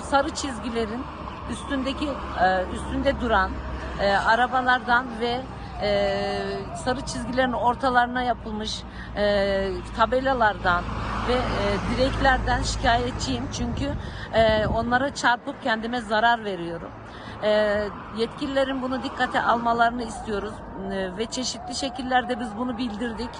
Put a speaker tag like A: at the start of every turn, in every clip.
A: sarı çizgilerin üstündeki e, üstünde duran e, arabalardan ve e, sarı çizgilerin ortalarına yapılmış e, tabelalardan ve e, direklerden şikayetçiyim çünkü e, onlara çarpıp kendime zarar veriyorum. E, yetkililerin bunu dikkate almalarını istiyoruz E, ve çeşitli şekillerde biz bunu bildirdik.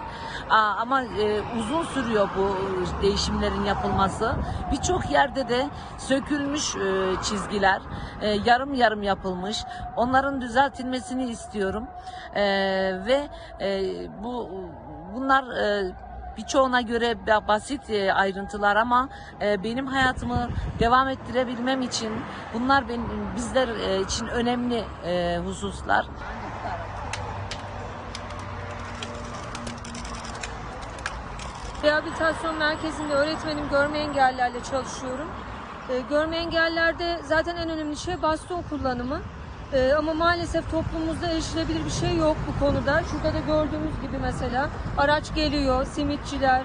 A: Aa, ama e, uzun sürüyor bu değişimlerin yapılması. Birçok yerde de sökülmüş e, çizgiler, e, yarım yarım yapılmış. Onların düzeltilmesini istiyorum. E, ve e, bu bunlar e, birçoğuna göre ba- basit e, ayrıntılar ama e, benim hayatımı devam ettirebilmem için bunlar benim bizler e, için önemli hususlar.
B: Rehabilitasyon merkezinde öğretmenim görme engellilerle çalışıyorum. Görme engellilerde zaten en önemli şey baston kullanımı. Ee, ama maalesef toplumumuzda erişilebilir bir şey yok bu konuda. Şurada da gördüğümüz gibi mesela araç geliyor, simitçiler,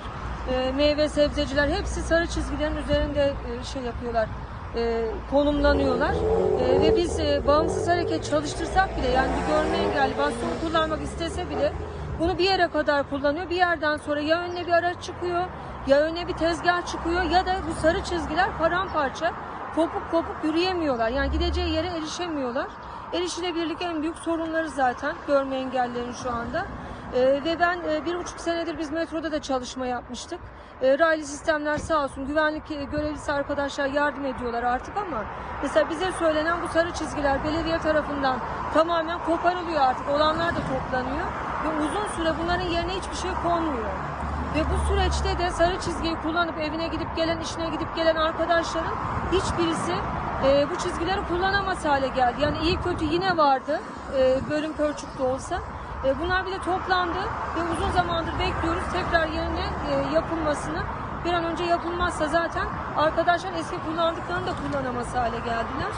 B: e, meyve sebzeciler hepsi sarı çizgilerin üzerinde e, şey yapıyorlar, e, konumlanıyorlar. E, ve biz e, bağımsız hareket çalıştırsak bile yani bir görme engelli baston kullanmak istese bile bunu bir yere kadar kullanıyor. Bir yerden sonra ya önüne bir araç çıkıyor, ya önüne bir tezgah çıkıyor ya da bu sarı çizgiler paramparça kopuk kopuk yürüyemiyorlar. Yani gideceği yere erişemiyorlar. Erişilebilirlik en büyük sorunları zaten görme engellilerin şu anda. Ee, ve ben e, bir buçuk senedir biz metroda da çalışma yapmıştık. E, raylı sistemler sağ olsun güvenlik e, görevlisi arkadaşlar yardım ediyorlar artık ama mesela bize söylenen bu sarı çizgiler belediye tarafından tamamen koparılıyor artık. Olanlar da toplanıyor ve uzun süre bunların yerine hiçbir şey konmuyor. Ve bu süreçte de sarı çizgiyi kullanıp evine gidip gelen, işine gidip gelen arkadaşların hiçbirisi e, bu çizgileri kullanamaz hale geldi. Yani iyi kötü yine vardı e, bölüm pörçük de olsa. E, bunlar bir de toplandı ve uzun zamandır bekliyoruz tekrar yerine e, yapılmasını. Bir an önce yapılmazsa zaten arkadaşlar eski kullandıklarını da kullanamaz hale geldiler.